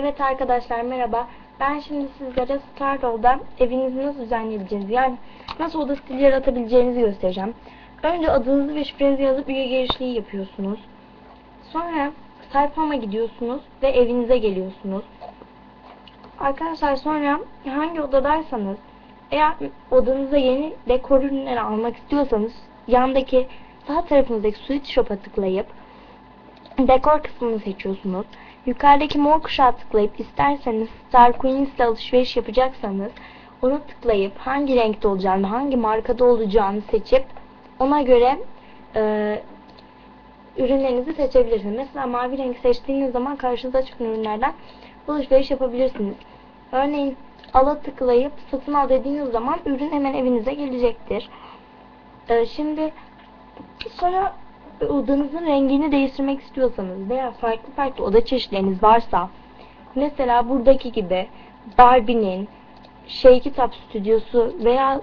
Evet arkadaşlar merhaba. Ben şimdi sizlere Stardoll'da evinizi nasıl düzenleyebileceğinizi yani nasıl oda stili yaratabileceğinizi göstereceğim. Önce adınızı ve şifrenizi yazıp üye girişliği yapıyorsunuz. Sonra sayfama gidiyorsunuz ve evinize geliyorsunuz. Arkadaşlar sonra hangi odadaysanız eğer odanıza yeni dekor ürünleri almak istiyorsanız yandaki sağ tarafınızdaki Switch Shop'a tıklayıp dekor kısmını seçiyorsunuz. Yukarıdaki mor kuşağı tıklayıp isterseniz Star Queens ile alışveriş yapacaksanız onu tıklayıp hangi renkte olacağını, hangi markada olacağını seçip ona göre e, ürünlerinizi seçebilirsiniz. Mesela mavi renk seçtiğiniz zaman karşınıza çıkan ürünlerden alışveriş yapabilirsiniz. Örneğin ala tıklayıp satın al dediğiniz zaman ürün hemen evinize gelecektir. E, şimdi sonra odanızın rengini değiştirmek istiyorsanız veya farklı farklı oda çeşitleriniz varsa mesela buradaki gibi Barbie'nin şey kitap stüdyosu veya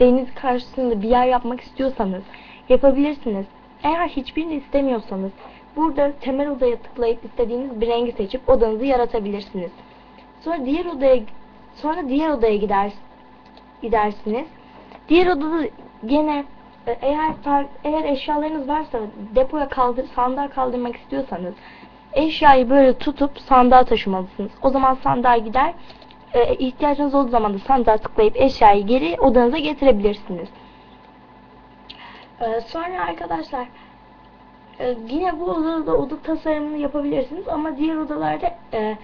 deniz karşısında bir yer yapmak istiyorsanız yapabilirsiniz. Eğer hiçbirini istemiyorsanız burada temel odaya tıklayıp istediğiniz bir rengi seçip odanızı yaratabilirsiniz. Sonra diğer odaya sonra diğer odaya gider gidersiniz. Diğer odada gene eğer far- eğer eşyalarınız varsa depoya kaldır sandığa kaldırmak istiyorsanız eşyayı böyle tutup sandığa taşımalısınız. O zaman sandığa gider e, ihtiyacınız olduğu zaman da sandığa tıklayıp eşyayı geri odanıza getirebilirsiniz. E, sonra arkadaşlar e, yine bu odada da oda tasarımını yapabilirsiniz ama diğer odalarda e,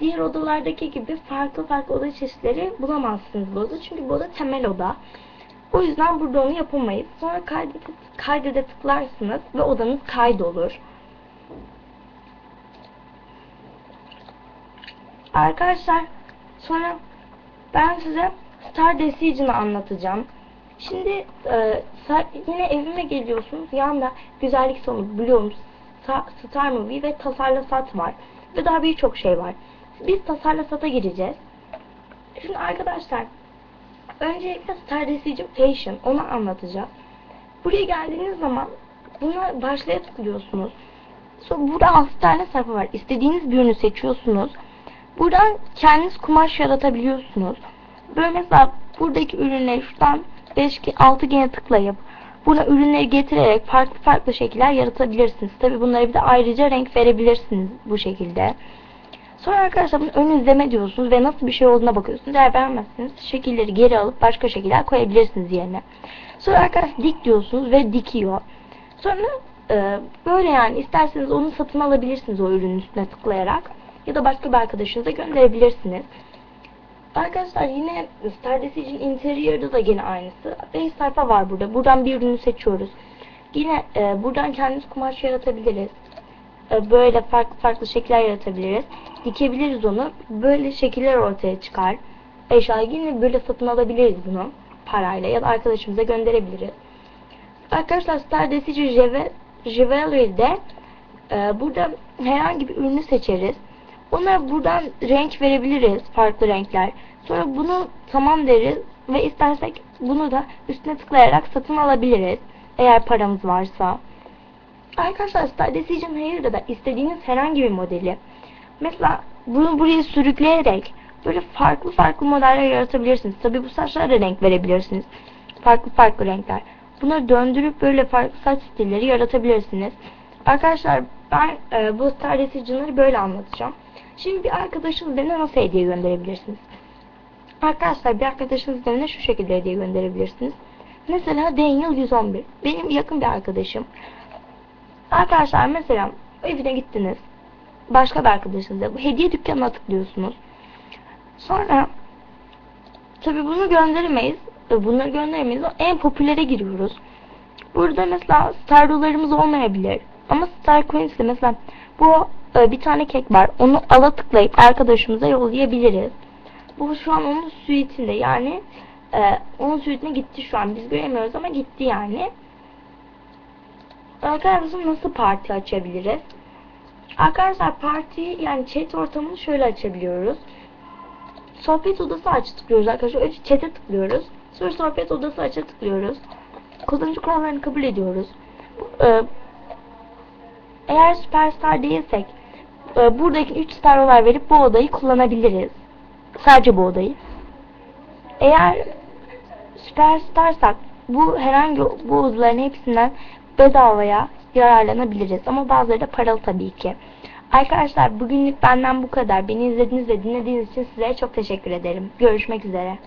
diğer odalardaki gibi farklı farklı oda çeşitleri bulamazsınız bu oda. Çünkü bu oda temel oda. O yüzden burada onu yapamayız. Sonra kaydede, kaydede tıklarsınız ve odanız kaydolur. Arkadaşlar sonra ben size Star Decision'ı anlatacağım. Şimdi e, yine evime geliyorsunuz. Yanında güzellik sonu Bloom, Star Movie ve Tasarla Sat var. Ve daha birçok şey var. Biz Tasarla Sat'a gireceğiz. Şimdi arkadaşlar Öncelikle Star Decision Fashion onu anlatacağım. Buraya geldiğiniz zaman buna başlaya tıklıyorsunuz. Sonra burada 6 tane sayfa var. İstediğiniz bir ürünü seçiyorsunuz. Buradan kendiniz kumaş yaratabiliyorsunuz. Böyle mesela buradaki ürünleri şuradan 5 6 gene tıklayıp buna ürünleri getirerek farklı farklı şekiller yaratabilirsiniz. Tabi bunlara bir de ayrıca renk verebilirsiniz bu şekilde. Sonra arkadaşlar bunu ön izleme diyorsunuz ve nasıl bir şey olduğuna bakıyorsunuz. Eğer beğenmezseniz şekilleri geri alıp başka şekiller koyabilirsiniz yerine. Sonra arkadaşlar dik diyorsunuz ve dikiyor. Sonra e, böyle yani isterseniz onu satın alabilirsiniz o ürünün üstüne tıklayarak. Ya da başka bir arkadaşınıza gönderebilirsiniz. Arkadaşlar yine Star Decision Interior'da da yine aynısı. 5 sayfa var burada. Buradan bir ürünü seçiyoruz. Yine e, buradan kendimiz kumaş yaratabiliriz. E, böyle farklı farklı şekiller yaratabiliriz. Dikebiliriz onu. Böyle şekiller ortaya çıkar. Eşya yine böyle satın alabiliriz bunu parayla ya da arkadaşımıza gönderebiliriz. Arkadaşlar Star Decision Jewelry'de e, burada herhangi bir ürünü seçeriz. Ona buradan renk verebiliriz. Farklı renkler. Sonra bunu tamam deriz ve istersek bunu da üstüne tıklayarak satın alabiliriz. Eğer paramız varsa. Arkadaşlar Star Decision Hair'da da istediğiniz herhangi bir modeli mesela bunu buraya sürükleyerek böyle farklı farklı modeller yaratabilirsiniz. Tabi bu saçlara da renk verebilirsiniz. Farklı farklı renkler. Bunları döndürüp böyle farklı saç stilleri yaratabilirsiniz. Arkadaşlar ben e, bu Star Decision'ları böyle anlatacağım. Şimdi bir arkadaşınız birine nasıl hediye gönderebilirsiniz? Arkadaşlar bir arkadaşınız birine şu şekilde hediye gönderebilirsiniz. Mesela Daniel 111. Benim yakın bir arkadaşım. Arkadaşlar mesela evine gittiniz. Başka bir arkadaşınıza bu hediye dükkanına tıklıyorsunuz. Sonra tabi bunu gönderemeyiz. Bunları gönderemeyiz. En popülere giriyoruz. Burada mesela stardolarımız olmayabilir. Ama Star Queens'de mesela bu e, bir tane kek var. Onu ala tıklayıp arkadaşımıza yollayabiliriz. Bu şu an onun suite'inde yani e, onun suite'ine gitti şu an. Biz göremiyoruz ama gitti yani. Arkadaşlar nasıl parti açabiliriz? Arkadaşlar parti yani chat ortamını şöyle açabiliyoruz. Sohbet odası aç tıklıyoruz arkadaşlar. Önce chat'e tıklıyoruz. Sonra sohbet odası aç'a tıklıyoruz. Kullanıcı kurallarını kabul ediyoruz. Ee, eğer süperstar değilsek e, buradaki 3 star olay verip bu odayı kullanabiliriz. Sadece bu odayı. Eğer süperstarsak bu herhangi bu uzların hepsinden bedavaya yararlanabiliriz. Ama bazıları da paralı tabii ki. Arkadaşlar bugünlük benden bu kadar. Beni izlediğiniz ve dinlediğiniz için size çok teşekkür ederim. Görüşmek üzere.